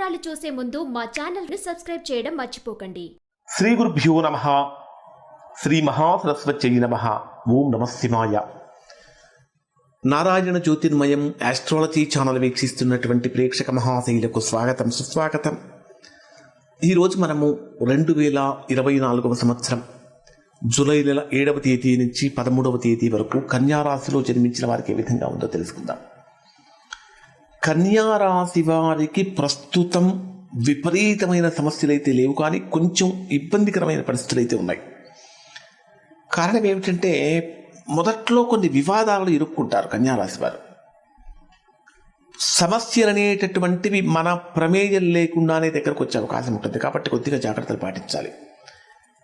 వివరాలు చూసే ముందు మా ఛానల్ని సబ్స్క్రైబ్ చేయడం మర్చిపోకండి. శ్రీ గురుభ్యో నమ. శ్రీ మహాసరస్వత్యై నమ. ఓం నమ శివాయ. నారాయణ జ్యోతిర్మయం ఆస్ట్రాలజీ ఛానల్ వీక్షిస్తున్నటువంటి ప్రేక్షక మహాశైలకు స్వాగతం సుస్వాగతం. ఈరోజు మనము రెండు వేల ఇరవై నాలుగవ సంవత్సరం జూలై నెల ఏడవ తేదీ నుంచి పదమూడవ తేదీ వరకు కన్యా రాశిలో జన్మించిన వారికి ఏ విధంగా ఉందో తెలుసుకుందాం. కన్యారాశి వారికి ప్రస్తుతం విపరీతమైన సమస్యలు అయితే లేవు కానీ కొంచెం ఇబ్బందికరమైన పరిస్థితులు అయితే ఉన్నాయి. కారణం ఏమిటంటే మొదట్లో కొన్ని వివాదాలు ఇరుక్కుంటారు కన్యారాశి వారు. సమస్యలు అనేటటువంటివి మన ప్రమేయం లేకుండానే దగ్గరకు వచ్చే అవకాశం ఉంటుంది కాబట్టి కొద్దిగా జాగ్రత్తలు పాటించాలి.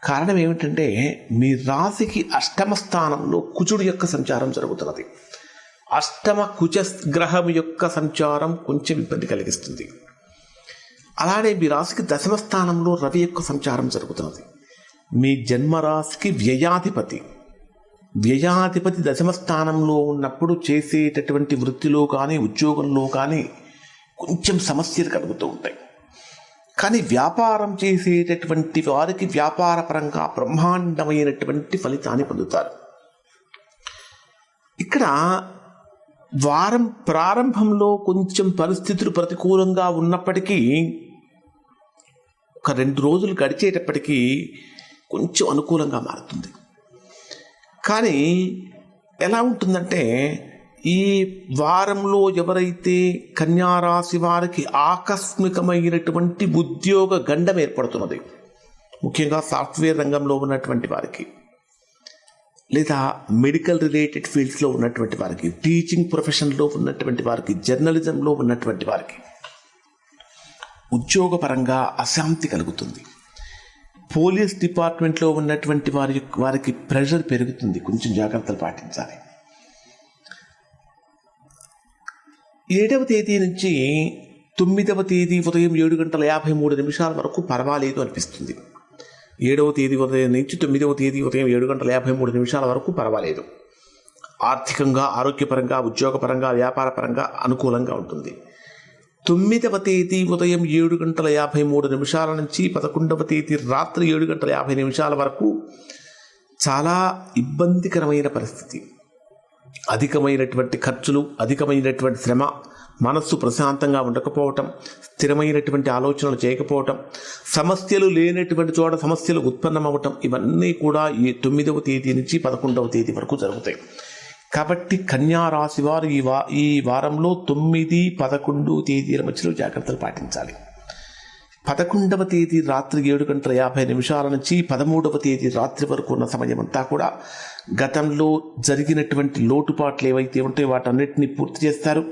కారణం ఏమిటంటే మీ రాశికి అష్టమ స్థానంలో కుజుడు యొక్క సంచారం జరుగుతున్నది. అష్టమ కుచగ్రహం యొక్క సంచారం కొంచెం ఇబ్బంది కలిగిస్తుంది. అలానే మీ రాశికి దశమ స్థానంలో రవి యొక్క సంచారం జరుగుతున్నది. మీ జన్మరాశికి వ్యయాధిపతి. వ్యయాధిపతి దశమ స్థానంలో ఉన్నప్పుడు చేసేటటువంటి వృత్తిలో కానీ ఉద్యోగంలో కానీ కొంచెం సమస్యలు కలుగుతూ ఉంటాయి. కానీ వ్యాపారం చేసేటటువంటి వారికి వ్యాపారపరంగా బ్రహ్మాండమైనటువంటి ఫలితాన్ని పొందుతారు. ఇక్కడ వారం ప్రారంభంలో కొంచెం పరిస్థితులు ప్రతికూలంగా ఉన్నప్పటికీ ఒక రెండు రోజులు గడిచేటప్పటికీ కొంచెం అనుకూలంగా మారుతుంది. కానీ ఎలా ఉంటుందంటే ఈ వారంలో ఎవరైతే కన్యారాశి వారికి ఆకస్మికమైనటువంటి ఉద్యోగ గండం ఏర్పడుతున్నది ముఖ్యంగా సాఫ్ట్వేర్ రంగంలో ఉన్నటువంటి వారికి. లేదా మెడికల్ రిలేటెడ్ ఫీల్డ్స్లో ఉన్నటువంటి వారికి టీచింగ్ ప్రొఫెషన్లో ఉన్నటువంటి వారికి జర్నలిజంలో ఉన్నటువంటి వారికి ఉద్యోగపరంగా అశాంతి కలుగుతుంది. పోలీస్ డిపార్ట్మెంట్లో ఉన్నటువంటి వారి వారికి ప్రెషర్ పెరుగుతుంది. కొంచెం జాగ్రత్తలు పాటించాలి. ఏడవ తేదీ నుంచి తొమ్మిదవ తేదీ ఉదయం ఏడు గంటల యాభై మూడు నిమిషాల వరకు పర్వాలేదు అనిపిస్తుంది. ఏడవ తేదీ ఉదయం నుంచి తొమ్మిదవ తేదీ ఉదయం ఏడు గంటల యాభై మూడు నిమిషాల వరకు పర్వాలేదు. ఆర్థికంగా ఆరోగ్యపరంగా ఉద్యోగపరంగా వ్యాపారపరంగా అనుకూలంగా ఉంటుంది. తొమ్మిదవ తేదీ ఉదయం ఏడు గంటల యాభై మూడు నిమిషాల నుంచి పదకొండవ తేదీ రాత్రి ఏడు గంటల యాభై నిమిషాల వరకు చాలా ఇబ్బందికరమైన పరిస్థితి. అధికమైనటువంటి ఖర్చులు అధికమైనటువంటి శ్రమ మనస్సు ప్రశాంతంగా ఉండకపోవటం స్థిరమైనటువంటి ఆలోచనలు చేయకపోవటం సమస్యలు లేనటువంటి చోట సమస్యలు ఉత్పన్నమవటం ఇవన్నీ కూడా ఈ తొమ్మిదవ తేదీ నుంచి పదకొండవ తేదీ వరకు జరుగుతాయి. కాబట్టి కన్యా రాశి వారు ఈ వా ఈ వారంలో తొమ్మిది పదకొండు తేదీల మధ్యలో జాగ్రత్తలు పాటించాలి. పదకొండవ తేదీ రాత్రి ఏడు గంటల యాభై నిమిషాల నుంచి పదమూడవ తేదీ రాత్రి వరకు ఉన్న సమయం అంతా కూడా గతంలో జరిగినటువంటి లోటుపాట్లు ఏవైతే ఉంటాయో వాటన్నిటిని పూర్తి చేస్తారు.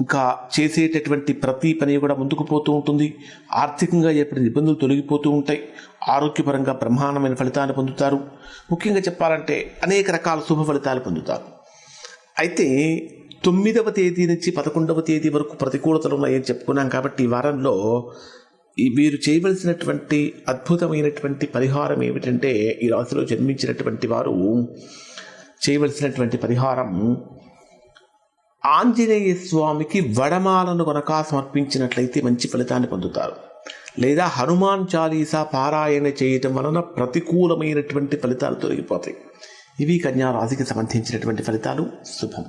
ఇంకా చేసేటటువంటి ప్రతి పని కూడా ముందుకు పోతూ ఉంటుంది. ఆర్థికంగా ఏర్పడిన ఇబ్బందులు తొలగిపోతూ ఉంటాయి. ఆరోగ్యపరంగా బ్రహ్మాండమైన ఫలితాలు పొందుతారు. ముఖ్యంగా చెప్పాలంటే అనేక రకాల శుభ ఫలితాలు పొందుతారు. అయితే తొమ్మిదవ తేదీ నుంచి పదకొండవ తేదీ వరకు ప్రతికూలతలు ఉన్నాయని చెప్పుకున్నాం కాబట్టి ఈ వారంలో వీరు చేయవలసినటువంటి అద్భుతమైనటువంటి పరిహారం ఏమిటంటే ఈ రాశిలో జన్మించినటువంటి వారు చేయవలసినటువంటి పరిహారం ఆంజనేయ స్వామికి వడమాలను కొనక సమర్పించినట్లయితే మంచి ఫలితాన్ని పొందుతారు. లేదా హనుమాన్ చాలీసా పారాయణ చేయటం వలన ప్రతికూలమైనటువంటి ఫలితాలు తొలగిపోతాయి. ఇవి కన్యా రాశికి సంబంధించినటువంటి ఫలితాలు. శుభం.